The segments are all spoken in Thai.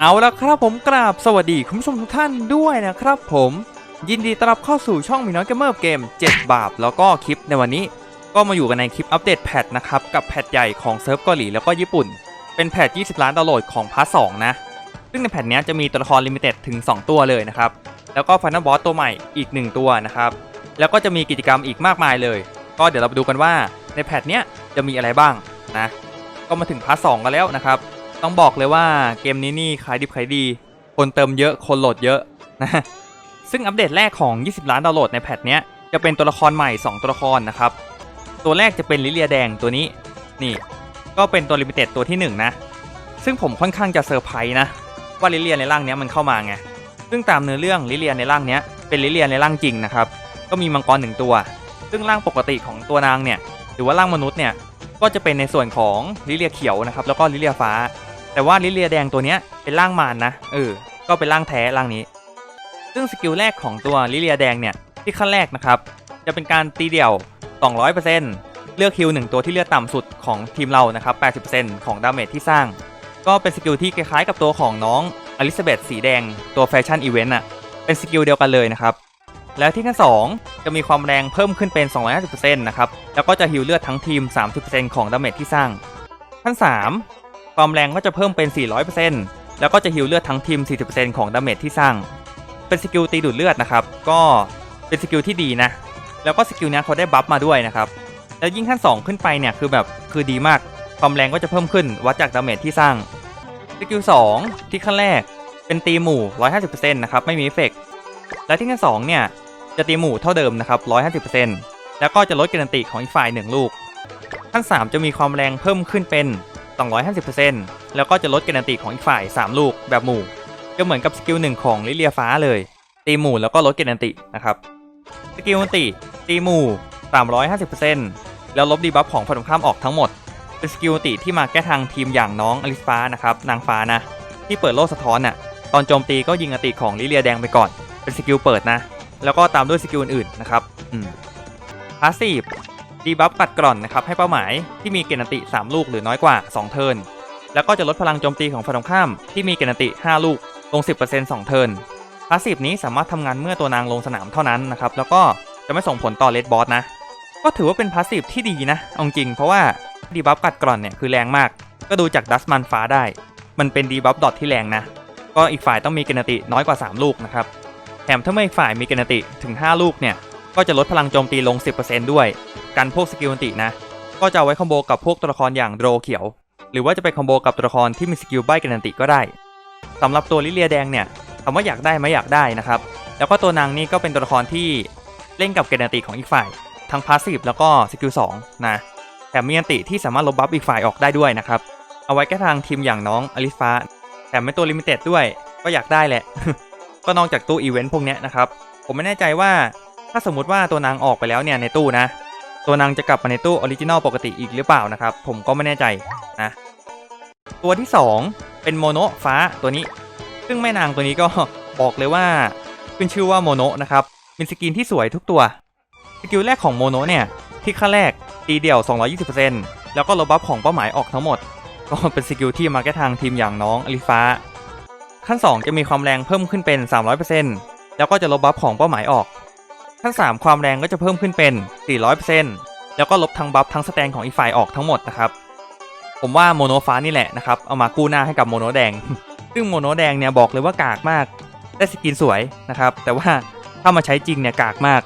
เอาละครับผมกราบสวัสดีคุณผู้ชมทุกท่านด้วยนะครับผมยินดีต้อนรับเข้าสู่ช่องมีน้อยเกมเมอร์เกม 7 บาปแล้วก็คลิปในวันนี้ ก็มาอยู่กันในคลิปอัปเดตแพทนะครับ กับแพทใหญ่ของเซิร์ฟเกาหลีแล้วก็ญี่ปุ่น เป็นแพท 20 ล้านดาวน์โหลดของพาร์ท2นะ ซึ่งในแพทเนี้ยจะมีตัวละครลิมิเต็ดถึง 2 ตัวเลยนะครับ แล้วก็ฟันนัลบอสตัวใหม่อีก 1 ตัวนะครับ แล้วก็จะมีกิจกรรมอีกมากมายเลย ก็เดี๋ยวเราไปดูกันว่าในแพทเนี้ยจะมีอะไรบ้างนะก็มาถึงพาร์ทสกันแล้วนะครับ ต้องบอกเลยว่าเกมนี้นี่ขายดิบขายดี คนเติมเยอะคนโหลดเยอะนะซึ่งอัปเดตแรกของ 20 ล้านดาวน์โหลดในแพทเนี้ยจะเป็นตัวละครใหม่ 2 ตัวละครนะครับ ตัวแรกจะเป็นลิเลียแดงตัวนี้นี่ก็เป็นตัวลิมิเต็ดตัวที่ 1 นะ ซึ่งผมค่อนข้างจะเซอร์ไพรส์นะ ว่าลิเลียในร่างเนี้ยมันเข้ามาไง ซึ่งตามเนื้อเรื่องลิเลียในร่างเนี้ยเป็นลิเลียในร่างจริงนะครับ ก็มีมังกรหนึ่งตัว ซึ่งร่างปกติของตัวนางเนี่ยหรือว่าร่างมนุษย์เนี่ยก็จะเป็นในส่วนของลิเลียเขียวนะครับแล้วก็ลิเลียฟ้า แต่ว่าลิเลียแดงตัวเนี้ยเป็นร่างมารนะเออก็เป็นร่างแท้ร่างนี้ ซึ่งสกิลแรกของตัวลิเลียแดงเนี่ยที่ขั้นแรกนะครับ จะเป็นการตีเดี่ยว 200%เลือกคิวหนึ่งตัวที่เลือดต่ำสุดของทีมเรานะครับ 80%ของดาเมจที่สร้าง ก็เป็นสกิลที่คล้ายๆกับตัวของน้องอลิซาเบธสีแดงตัวแฟชั่นอีเวนต์อะ เป็นสกิลเดียวกันเลยนะครับ แล้วที่ขั้น2จะมีความแรงเพิ่มขึ้นเป็น 250%นะครับ แล้วก็จะฮิวเลือดทั้งทีม 30%ของดาเมจที่สร้างขั้น 3 ความแรงก็จะเพิ่มเป็น 400%แล้วก็จะฮิวเลือดทั้งทีม 40%ของดาเมจที่สร้าง เป็นสกิลตีดูดเลือดนะครับ ก็เป็นสกิลที่ดีนะ แล้วก็สกิลนี้เขาได้บัฟมาด้วยนะครับ แล้วยิ่งขั้น 2 ขึ้นไปเนี่ยคือแบบคือดีมาก ความแรงก็จะเพิ่มขึ้นวัดจากดาเมจที่สร้าง สกิล 2 ที่ขั้นแรกเป็นตีหมู่ 150%นะครับ ไม่มีเอฟเฟกต์และที่ขั้น2เนี่ยจะตีหมู่เท่าเดิมนะครับ 150%แล้วก็จะลดการันตีของอีกฝ่าย1ลูกขั้น 3 จะมีความแรงเพิ่มขึ้นเป็น 250%แล้วก็จะลดการันตีของอีกฝ่าย 3 ลูกแบบหมู่ ก็เหมือนกับสกิลหนึ่งของลิเลียฟ้าเลย ตีหมู่แล้วก็ลดการันตีนะครับสกิลอันติตีหมู่ 350%แล้วลบดีบัฟของฝ่ายตรงข้ามออกทั้งหมดเป็นสกิลอันติที่มาแก้ทางทีมอย่างน้องอลิสฟ้านะครับนางฟ้านะ ที่เปิดโล่สะท้อนน่ะตอนโจมตีก็ยิงอันติของลิเลียแดงไปก่อน เป็นสกิลเปิดนะ แล้วก็ตามด้วยสกิลอื่นๆนะครับอืมพาสซีฟ ดีบัฟกัดกร่อนนะครับให้เป้าหมายที่มีเกณฑ์ติ 3 ลูกหรือน้อยกว่า 2 เทิร์นแล้วก็จะลดพลังโจมตีของฝ่ายตรงข้ามที่มีเกณฑ์ติ 5 ลูกลง 10% 2 เทิร์นพาสซีฟนี้สามารถทำงานเมื่อตัวนางลงสนามเท่านั้นนะครับแล้วก็จะไม่ส่งผลต่อเลดบอสนะ ก็ถือว่าเป็นพาสซีฟที่ดีนะเอาจริง เพราะว่าดีบัฟกัดกร่อนเนี่ยคือแรงมาก ก็ดูจากดัสมันฟ้าได้ มันเป็นดีบัฟดอทที่แรงนะ ก็อีกฝ่ายต้องมีเกณฑ์ติน้อยกว่า 3 ลูกนะครับแถมถ้าเมื่ออีกฝ่ายมีเกณฑ์ติถึง 5 ลูกเนี่ยก็จะลดพลังโจมตีลง 10%ด้วย กันพวกสกิลอันตินะ ก็จะเอาไว้คอมโบกับพวกตัวละครอย่างโดรเขียว หรือว่าจะไปคอมโบกับตัวละครที่มีสกิลใบกันอันติก็ได้สำหรับตัวลิเลียแดงเนี่ยถามว่าอยากได้ไหมอยากได้นะครับ แล้วก็ตัวนางนี่ก็เป็นตัวละครที่เล่นกับเกณฑ์อันติของอีกฝ่าย ทั้งพาสซีฟแล้วก็สกิล2นะแถมมีอันติที่สามารถลบบัฟอีกฝ่ายออกได้ด้วยนะครับ เอาไว้แก้ทางทีมอย่างน้องอลิฟ้าแถมเป็นตัวลิมิเต็ดด้วย ก็อยากได้แหละ ก็นอกจากตู้อีเวนต์พวกนี้นะครับ ผมไม่แน่ใจว่าถ้าสมมุติว่าตัวนางออกไปแล้วเนี่ยในตู้นะ ตัวนางจะกลับมาในตู้ออริจินอลปกติอีกหรือเปล่านะครับ ผมก็ไม่แน่ใจนะ ตัวที่ 2 เป็นโมโนฟ้าตัวนี้ ซึ่งแม่นางตัวนี้ก็บอกเลยว่าขึ้นชื่อว่าโมโนนะครับเป็นสกินที่สวยทุกตัว สกิลแรกของโมโนเนี่ยที่ขั้นแรกตีเดี่ยว 220%แล้วก็ลบบัฟของเป้าหมายออกทั้งหมด ก็เป็นสกิลที่มาแก้ทางทีมอย่างน้องอลิฟ้า ขั้น 2 จะมีความแรงเพิ่มขึ้นเป็น 300%แล้วก็จะลบบัฟของเป้าหมายออก ขั้น3ความแรงก็จะเพิ่มขึ้นเป็น 400%แล้วก็ลบทั้งบัฟทั้งสแตนของอีกฝ่ายออกทั้งหมดนะครับ ผมว่าโมโนฟ้านี่แหละนะครับ เอามากู้หน้าให้กับโมโนแดง ซึ่งโมโนแดงเนี่ยบอกเลยว่ากากมาก ได้สกินสวยนะครับ แต่ว่าถ้ามาใช้จริงเนี่ยกากมาก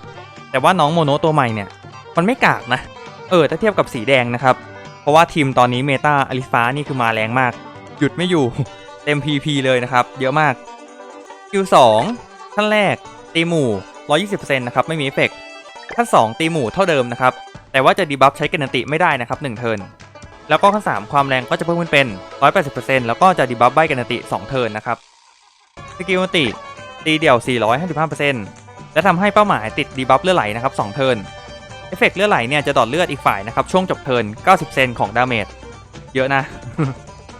แต่ว่าน้องโมโนตัวใหม่เนี่ยมันไม่กากนะ เออถ้าเทียบกับสีแดงนะครับ เพราะว่าทีมตอนนี้เมตาอลิฟ้านี่คือมาแรงมาก หยุดไม่อยู่ เต็ม PP เลยนะครับ เยอะมากคิว2ขั้นแรกตีหมู่ 120%นะครับไม่มีเอฟเฟกต์ขั้น 2 ตีหมู่เท่าเดิมนะครับ แต่ว่าจะดีบัฟใช้กันติไม่ได้นะครับ1เทิร์นแล้วก็ขั้น 3 ความแรงก็จะเพิ่มขึ้นเป็น 180%แล้วก็จะดีบัฟใบกันติ2เทิร์นนะครับสกิลติตีเดี่ยว 455%และทำให้เป้าหมายติดดีบัฟเลือดไหลนะครับ2เทิร์นเอฟเฟกต์เลือดไหลเนี่ยจะดอดเลือดอีกฝ่ายนะครับช่วงจบเทิร์น90%ของดาเมจเยอะนะ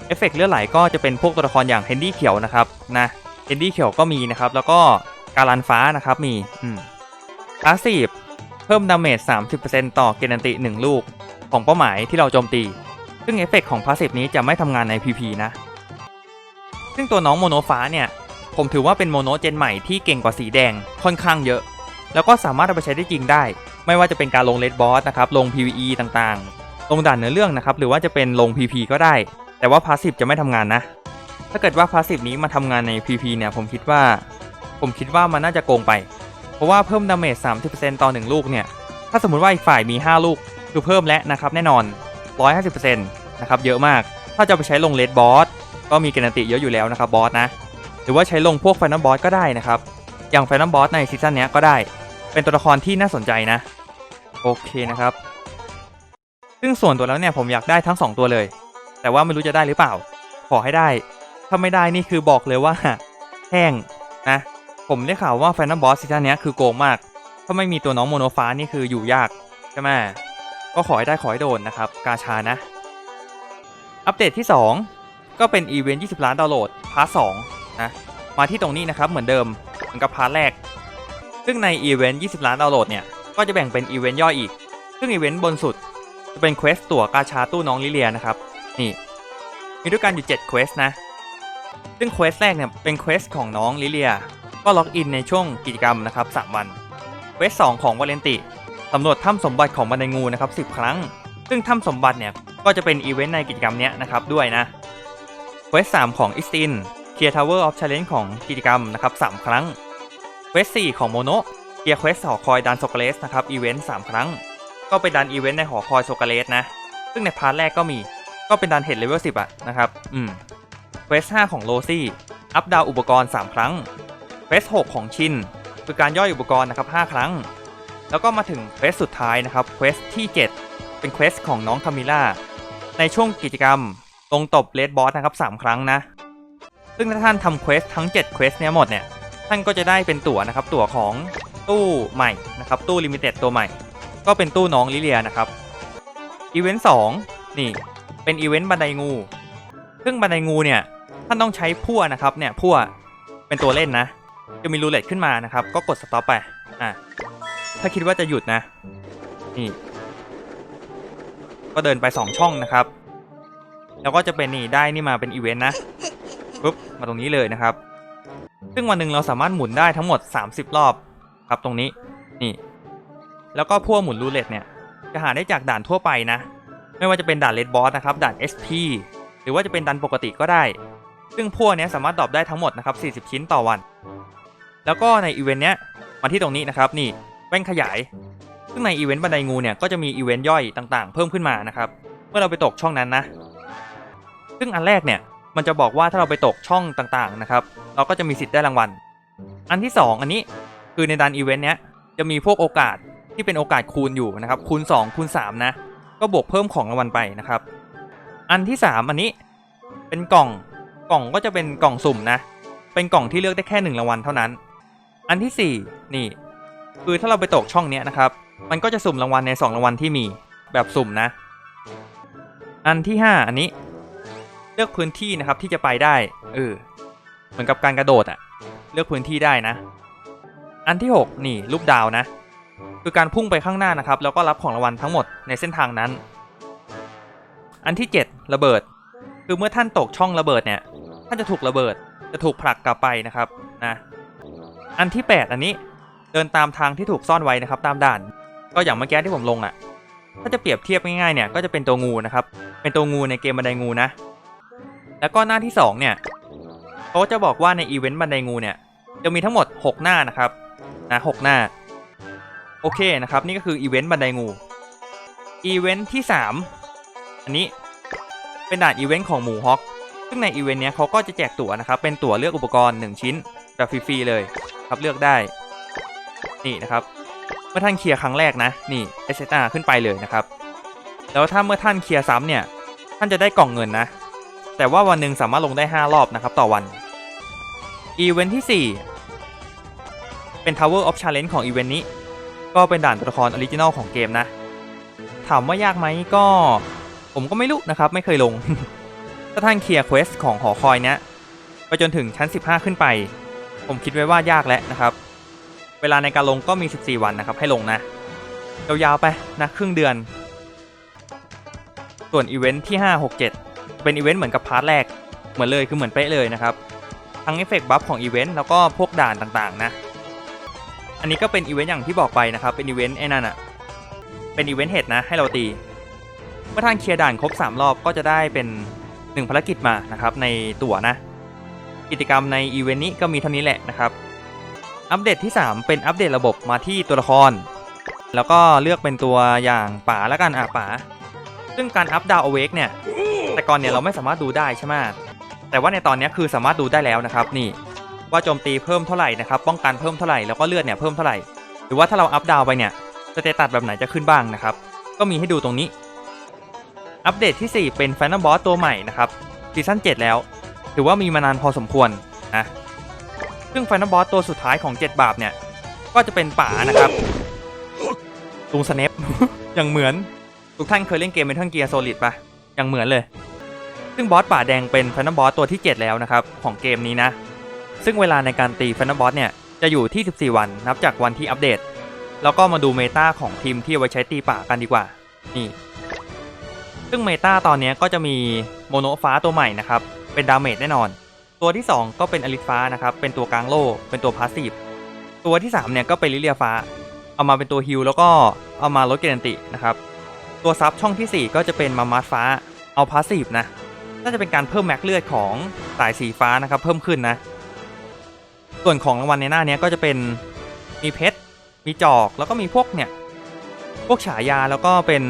เอฟเฟกต์เลือดไหลก็จะเป็นพวกตัวละครอย่างเฮนดี้เขียวนะครับนะเฮนดี้เขียวก็มีนะครับแล้วก็ การันฟ้านะครับมีอืมพาสซีฟเพิ่มดาเมจ 30%ต่อเกณฑ์อันติ 1 ลูก ของเป้าหมายที่เราโจมตี ซึ่งเอฟเฟกต์ของพาสซีฟนี้จะไม่ทำงานใน PP นะ ซึ่งตัวน้องโมโนฟ้าเนี่ย ผมถือว่าเป็นโมโนเจนใหม่ที่เก่งกว่าสีแดงค่อนข้างเยอะ แล้วก็สามารถเอาไปใช้ได้จริงได้ ไม่ว่าจะเป็นการลงเลดบอสนะครับ ลง PVE ต่างๆ ลงด่านเนื้อเรื่องนะครับ หรือว่าจะเป็นลง PP ก็ได้ แต่ว่าพาสซีฟจะไม่ทำงานนะ ถ้าเกิดว่าพาสซีฟนี้มาทำงานใน PP เนี่ย ผมคิดว่า ผมคิดว่ามันน่าจะโกงไป เพราะว่าเพิ่มดาเมจ30%ต่อ 1 ลูกเนี่ย ถ้าสมมติว่าอีกฝ่ายมี 5 ลูกคือเพิ่มและนะครับแน่นอน 150%นะครับเยอะมาก ถ้าจะไปใช้ลงเลดบอสก็มีการันตีเยอะอยู่แล้วนะครับบอสนะ หรือว่าใช้ลงพวกไฟนอลบอสก็ได้นะครับ อย่างไฟนอลบอสในซีซั่นนี้ก็ได้ เป็นตัวละครที่น่าสนใจนะ โอเคนะครับ ซึ่งส่วนตัวแล้วเนี่ยผมอยากได้ทั้ง 2 ตัวเลย แต่ว่าไม่รู้จะได้หรือเปล่า ขอให้ได้ ถ้าไม่ได้นี่คือบอกเลยว่าแห้งนะ ผมได้ข่าวว่าไฟนอลบอสซีซั่นนี้คือโกงมาก ถ้าไม่มีตัวน้องโมโนฟ้านี่คืออยู่ยาก ใช่ไหมก็ขอให้ได้ขอให้โดนนะครับ กาชานะ อัปเดตที่ 2 ก็เป็นอีเวนต์20 ล้านดาวน์โหลดพาร์ท2นะ มาที่ตรงนี้นะครับเหมือนเดิมเหมือนกับพาร์ทแรก ซึ่งในอีเวนต์20 ล้านดาวน์โหลดเนี่ย ก็จะแบ่งเป็นอีเวนต์ย่อยอีก ซึ่งอีเวนต์บนสุดจะเป็นเควสตั๋วกาชาตู้น้องลิเลียนะครับ นี่ มีด้วยกันอยู่7เควสนะ ซึ่งเควสแรกเนี่ยเป็นเควสของน้องลิเลีย ก็ล็อกอินในช่วงกิจกรรมนะครับ3วัน เวส2ของวาเลนติสำรวจถ้ำสมบัติของบันไดงูนะครับ10 ครั้ง ซึ่งถ้ำสมบัติเนี่ยก็จะเป็นอีเวนต์ในกิจกรรมเนี้ยนะครับด้วยนะเวส3ของอิสตินเคลียร์ทาวเวอร์ออฟชาเลนจ์ของกิจกรรมนะครับ3ครั้งเวส4ของโมโนเคลียร์เควสหอคอยดันโซกาเลสนะครับอีเวนต์3ครั้ง ก็เป็นดันอีเวนต์ในหอคอยโซกาเลสนะ ซึ่งในพาร์ทแรกก็มีก็เป็นดันเฮดเลเวล10อะนะครับ อืมเควส5ของโรซี่ อัพดาวอุปกรณ์ 3 ครั้ง เควส6 ของชินคือการย่อยอุปกรณ์นะครับ 5 ครั้ง แล้วก็มาถึงเควสสุดท้ายนะครับเควสที่ 7 เป็นเควสของน้องคามิล่าในช่วงกิจกรรมลงตบเลดบอสนะครับ 3 ครั้งนะ ซึ่งถ้าท่านทำเควสทั้ง7เควสเนี้ยหมดเนี่ย ท่านก็จะได้เป็นตั๋วนะครับ ตั๋วของตู้ใหม่นะครับ ตู้ลิมิเต็ดตัวใหม่ ก็เป็นตู้น้องลิเลียนะครับ อีเวนต์2นี่เป็นอีเวนต์บันไดงู ซึ่งบันไดงูเนี่ย ท่านต้องใช้พั่วนะครับเนี่ยพั่วเป็นตัวเล่นนะ จะมีรูเล็ตขึ้นมานะครับ ก็กดสต็อปไป อะ ถ้าคิดว่าจะหยุดนะ นี่ ก็เดินไป 2 ช่องนะครับ แล้วก็จะเป็นนี่ได้นี่มาเป็นอีเวนต์นะ ปุ๊บ มาตรงนี้เลยนะครับ ซึ่งวันหนึ่งเราสามารถหมุนได้ทั้งหมด 30 รอบครับตรงนี้ นี่ แล้วก็พวกหมุนรูเล็ตเนี่ย จะหาได้จากด่านทั่วไปนะ ไม่ว่าจะเป็นด่านเลดบอสนะครับ ด่าน SP หรือว่าจะเป็นดันปกติก็ได้ ซึ่งพวกเนี้ยสามารถดรอปได้ทั้งหมดนะครับ 40 ชิ้นต่อวัน แล้วก็ในอีเวนต์เนี้ยมาที่ตรงนี้นะครับนี่แว่นขยาย ซึ่งในอีเวนต์บันไดงูเนี่ยก็จะมีอีเวนต์ย่อยต่างๆ เพิ่มขึ้นมานะครับเมื่อเราไปตกช่องนั้นนะ ซึ่งอันแรกเนี่ยมันจะบอกว่าถ้าเราไปตกช่องต่างๆนะครับเราก็จะมีสิทธิ์ได้รางวัล อันที่ 2 อันนี้คือในดันอีเวนต์เนี้ยจะมีพวกโอกาสที่เป็นโอกาสคูณอยู่นะครับคูณ 2 คูณ 3 นะ ก็บวกเพิ่มของรางวัลไปนะครับ อันที่ 3 อันนี้เป็นกล่องกล่องก็จะเป็นกล่องสุ่มนะ เป็นกล่องที่เลือกได้แค่หนึ่งรางวัลเท่านั้น อันที่ 4 นี่ คือถ้าเราไปตกช่องเนี้ยนะครับ มันก็จะสุ่มรางวัลใน 2 รางวัลที่มีแบบสุ่มนะ อันที่ 5 อันนี้ เลือกพื้นที่นะครับที่จะไปได้เออเหมือนกับการกระโดดอะเลือกพื้นที่ได้นะ อันที่ 6 นี่ลูกดาวนะ คือการพุ่งไปข้างหน้านะครับ แล้วก็รับของรางวัลทั้งหมดในเส้นทางนั้น อันที่ 7 ระเบิด คือเมื่อท่านตกช่องระเบิดเนี่ยท่านจะถูกระเบิดจะถูกผลักกลับไปนะครับนะ อันที่ 8 อันนี้เดินตามทางที่ถูกซ่อนไว้นะครับตามด่าน ก็อย่างเมื่อกี้ที่ผมลงอะ่ะ ถ้าจะเปรียบเทียบง่ายๆเนี่ยก็จะเป็นตัวงูนะครับ เป็นตัวงูในเกมบันไดงูนะ แล้วก็หน้าที่ 2 เนี่ยเขาจะบอกว่าในอีเวนต์บันไดงูเนี่ยจะมีทั้งหมด 6 หน้านะครับนะ6หน้า โอเคนะครับ นี่ก็คืออีเวนต์บันไดงูอีเวนต์ที่ 3 อันนี้เป็นด่านอีเวนต์ของหมูฮอกซึ่งในอีเวนต์เนี้ยเขาก็จะแจกตั๋วนะครับ เป็นตั๋วเลือกอุปกรณ์ 1 ชิ้นแบบฟรีๆเลย ครับเลือกได้ นี่นะครับ เมื่อท่านเคลียร์ครั้งแรกนะ นี่ SSR ขึ้นไปเลยนะครับ แล้วถ้าเมื่อท่านเคลียร์ซ้ำเนี่ย ท่านจะได้กล่องเงินนะ แต่ว่าวันหนึ่งสามารถลงได้ 5 รอบนะครับต่อวัน อีเวนต์ที่ 4 เป็น Tower of Challenge ของอีเวนต์นี้ ก็เป็นด่านตัวละครออริจินอลของเกมนะ ถามว่ายากไหมก็ผมก็ไม่รู้นะครับ ไม่เคยลง ถ้าท่านเคลียร์เควสของหอคอยเนี้ยไปจนถึงชั้น 15 ขึ้นไป ผมคิดไว้ว่ายากแล้วนะครับ เวลาในการลงก็มี 14 วันนะครับ ให้ลงนะ ยาวๆไปนะครึ่งเดือน ส่วนอีเวนท์ที่ 5 6 7 เป็นอีเวนต์เหมือนกับพาร์ทแรก เหมือนเลยคือเหมือนเป๊ะเลยนะครับ ทั้งเอฟเฟกต์บัฟของอีเวนต์แล้วก็พวกด่านต่างๆนะ อันนี้ก็เป็นอีเวนต์อย่างที่บอกไปนะครับ เป็นอีเวนต์ไอ้นั่นอะเป็นอีเวนต์เห็ดนะ ให้เราตี เมื่อท่านเคลียร์ด่านครบ 3 รอบก็จะได้เป็น 1 ภารกิจมานะครับในตั๋วนะ กิจกรรมในอีเวนต์นี้ก็มีเท่านี้แหละนะครับ อัปเดตที่ 3 เป็นอัปเดตระบบมาที่ตัวละคร แล้วก็เลือกเป็นตัวอย่างป๋าแล้วกันอะป๋าซึ่งการอัปดาวอเวกเนี่ย แต่ก่อนเนี่ยเราไม่สามารถดูได้ใช่ไหมแต่ว่าในตอนนี้คือสามารถดูได้แล้วนะครับนี่ว่าโจมตีเพิ่มเท่าไหร่นะครับป้องกันเพิ่มเท่าไหร่แล้วก็เลือดเนี่ยเพิ่มเท่าไหร่หรือว่าถ้าเราอัปดาวไปเนี่ยสเตตัสแบบไหนจะขึ้นบ้างนะครับ ก็มีให้ดูตรงนี้ อัปเดตที่ 4 เป็นแฟน t บอสตัวใหม่นะครับซีซั่น7แล้ว ถือว่ามีมานานพอสมควรนะซึ่งแฟน t บอสตัวสุดท้ายของ 7 บาปเนี่ย ก็จะเป็นป่านะครับลุงสเนปอย่างเหมือน ทุกท่านเคยเล่นเกมเมทัลเกียร์โซลิดปะอย่างเหมือนเลย ซึ่งบอสป่าแดงเป็นแฟน t บอสตัวที่ 7 แล้วนะครับ ของเกมนี้นะ ซึ่งเวลาในการตีแฟน t บอสเนี่ย จะอยู่ที่ 14 วันนับจากวันที่อัปเดต แล้วก็มาดูเมตาของทีมที่เอาไว้ใช้ตีป่ากันดีกว่า นี่ ซึ่งเมตาตอนนี้ก็จะมีโมโนฟ้าตัวใหม่นะครับ เป็นดาเมจแน่นอน ตัวที่ 2 ก็เป็นอลิฟ้านะครับ เป็นตัวกลางโลกเป็นตัวพาสซีฟตัวที่3เนี่ยก็เป็นลิเลียฟ้า เอามาเป็นตัวฮิลแล้วก็เอามาลดเกรนตินะครับ ตัวซับช่องที่ 4 ก็จะเป็นมามาสฟ้า เอาพาสซีฟนะ น่าจะเป็นการเพิ่มแม็กเลือดของสายสีฟ้านะครับ เพิ่มขึ้นนะ ส่วนของรางวัลในหน้านี้ก็จะเป็นมีเพชร มีจอก แล้วก็มีพวกเนี่ย พวกฉายาแล้วก็เป็น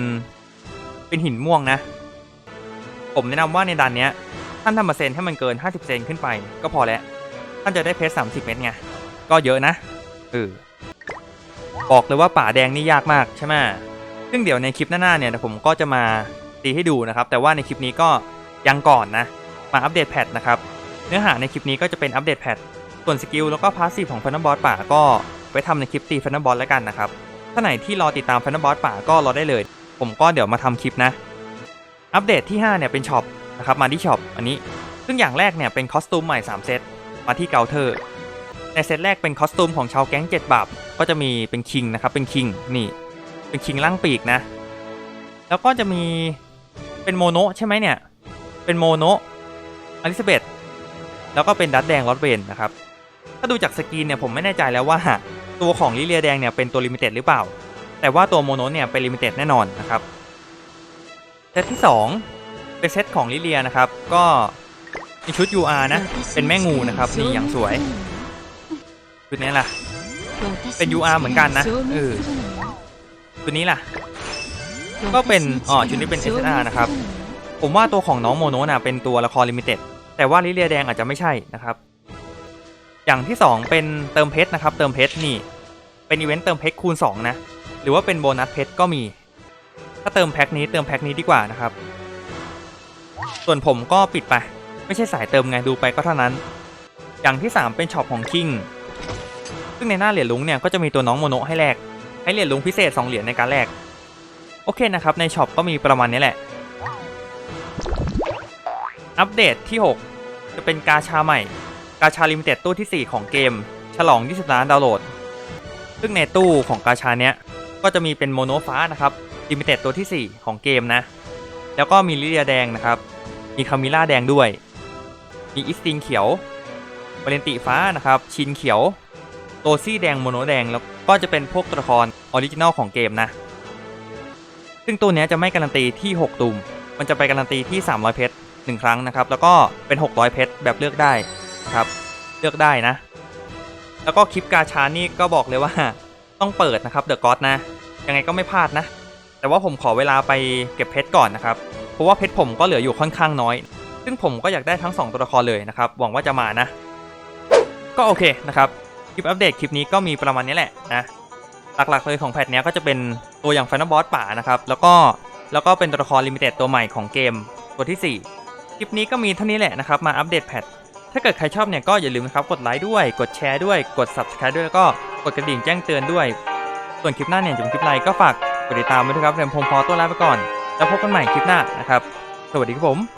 เป็นหินม่วงนะ ผมแนะนำว่าในดันเนี้ยานทำเปอร์เซ็นต์ให้มันเกิน 50เซนขึ้นไป ก็พอแล้วท่านจะได้เพชร30 เม็ดไง ก็เยอะนะเออบอกเลยว่าป่าแดงนี่ยากมากใช่ไหมซึ่งเดี๋ยวในคลิปหน้าๆเนี่ยผมก็จะมาตีให้ดูนะครับ แต่ว่าในคลิปนี้ก็ยังก่อนนะ มาอัปเดตแพทนะครับ เนื้อหาในคลิปนี้ก็จะเป็นอัปเดตแพทส่วนสกิลแล้วก็พาสซีฟของแฟนบอสป่าก็ไปทำในคลิปตีแฟนบอสแล้วกันนะครับ ถ้าไหนที่รอติดตามแฟนบอสป่าก็รอได้เลย ผมก็เดี๋ยวมาทำคลิปนะ อัปเดตที่ 5 เนี่ยเป็นช็อป นะครับมาที่ช็อปอันนี้ ซึ่งอย่างแรกเนี่ยเป็นคอสตูมใหม่ 3 เซตมาที่เกาเทอร์ในเซตแรกเป็นคอสตูมของชาวแก๊ง7บาปก็จะมีเป็นคิงนะครับเป็นคิงนี่เป็นคิงล่างปีกนะ แล้วก็จะมีเป็นโมโนใช่ไหมเนี่ย เป็นโมโนอลิซาเบธแล้วก็เป็นดัตแดงลอตเวนนะครับ ถ้าดูจากสกรีนเนี่ยผมไม่แน่ใจแล้วว่าตัวของลิเลียแดงเนี่ยเป็นตัวลิมิเต็ดหรือเปล่า แต่ว่าตัวโมโนเนี่ยเป็นลิมิเต็ดแน่นอนนะครับเซตที่ 2 เป็นเซตของลิเลียนะครับ ก็มีชุด UR นะ เป็นแม่งูนะครับนี่อย่างสวยชุดนี้ล่ะ เป็น UR เหมือนกันนะเออชุดนี้ล่ะ ก็เป็นอ๋อชุดนี้เป็น SSR นะครับ ผมว่าตัวของน้องโมโนน่ะเป็นตัวละครลิมิเต็ดแต่ว่าลิเลียแดงอาจจะไม่ใช่นะครับ อย่างที่ 2 เป็นเติมเพชรนะครับ เติมเพชรนี่ เป็นอีเวนต์เติมเพชรคูณ2นะ หรือว่าเป็นโบนัสเพชรก็มี ถ้าเติมแพ็คนี้เติมแพ็คนี้ดีกว่านะครับ ส่วนผมก็ปิดไป ไม่ใช่สายเติมไงดูไปก็เท่านั้น อย่างที่ 3 เป็นช็อปของคิงซึ่งในหน้าเหรียญลุงเนี่ยก็จะมีตัวน้องโมโนให้แลกให้เหรียญลุงพิเศษ 2 เหรียญในการแลกโอเคนะครับในช็อปก็มีประมาณนี้แหละ อัปเดตที่ 6 จะเป็นกาชาใหม่ กาชาลิมิเต็ดตู้ที่ 4 ของเกม ฉลอง 20 ล้านดาวน์โหลด ซึ่งในตู้ของกาชาเนี้ยก็จะมีเป็นโมโนฟ้านะครับลิมิเต็ดตัวที่ 4 ของเกมนะ แล้วก็มีลิเลียแดงนะครับ มีคามิล่าแดงด้วย มีอิสติงเขียววาเลนติฟ้านะครับ ชินเขียวโตซี่แดงโมโนแดงแล้วก็จะเป็นพวกตัวละครออริจินอลของเกมนะ ซึ่งตัวนี้จะไม่การันตีที่ 6 ตุ่ม มันจะไปการันตีที่ 300 เพชรหนึ่งครั้งนะครับ แล้วก็เป็น 600 เพชรแบบเลือกได้นะครับ เลือกได้นะ แล้วก็คลิปกาชานี่ก็บอกเลยว่าต้องเปิดนะครับเดอะก็อดนะ ยังไงก็ไม่พลาดนะ แต่ว่าผมขอเวลาไปเก็บเพชรก่อนนะครับ เพราะว่าเพชรผมก็เหลืออยู่ค่อนข้างน้อย ซึ่งผมก็อยากได้ทั้ง 2 ตัวละครเลยนะครับ หวังว่าจะมานะ ก็โอเคนะครับ คลิปอัปเดตคลิปนี้ก็มีประมาณนี้แหละนะหลักๆเลยของแพทเนี้ยก็จะเป็นตัวอย่าง Final Boss ป่านะครับ แล้วก็แล้วก็เป็นตัวละครลิมิเต็ดตัวใหม่ของเกมตัวที่ 4 คลิปนี้ก็มีเท่านี้แหละนะครับมาอัปเดตแพทถ้าเกิดใครชอบเนี่ยก็อย่าลืมนะครับกดไลค์ด้วย กดแชร์ด้วย กด subscribe ด้วยแล้วก็กดกระดิ่งแจ้งเตือนด้วย ส่วนคลิปหน้าเนี่ยจะเป็นคลิปอะไรก็ฝาก กดติดตามไว้ด้วยครับเรมพงพอตัวลาไปก่อน แล้วพบกันใหม่คลิปหน้านะครับ สวัสดีครับผม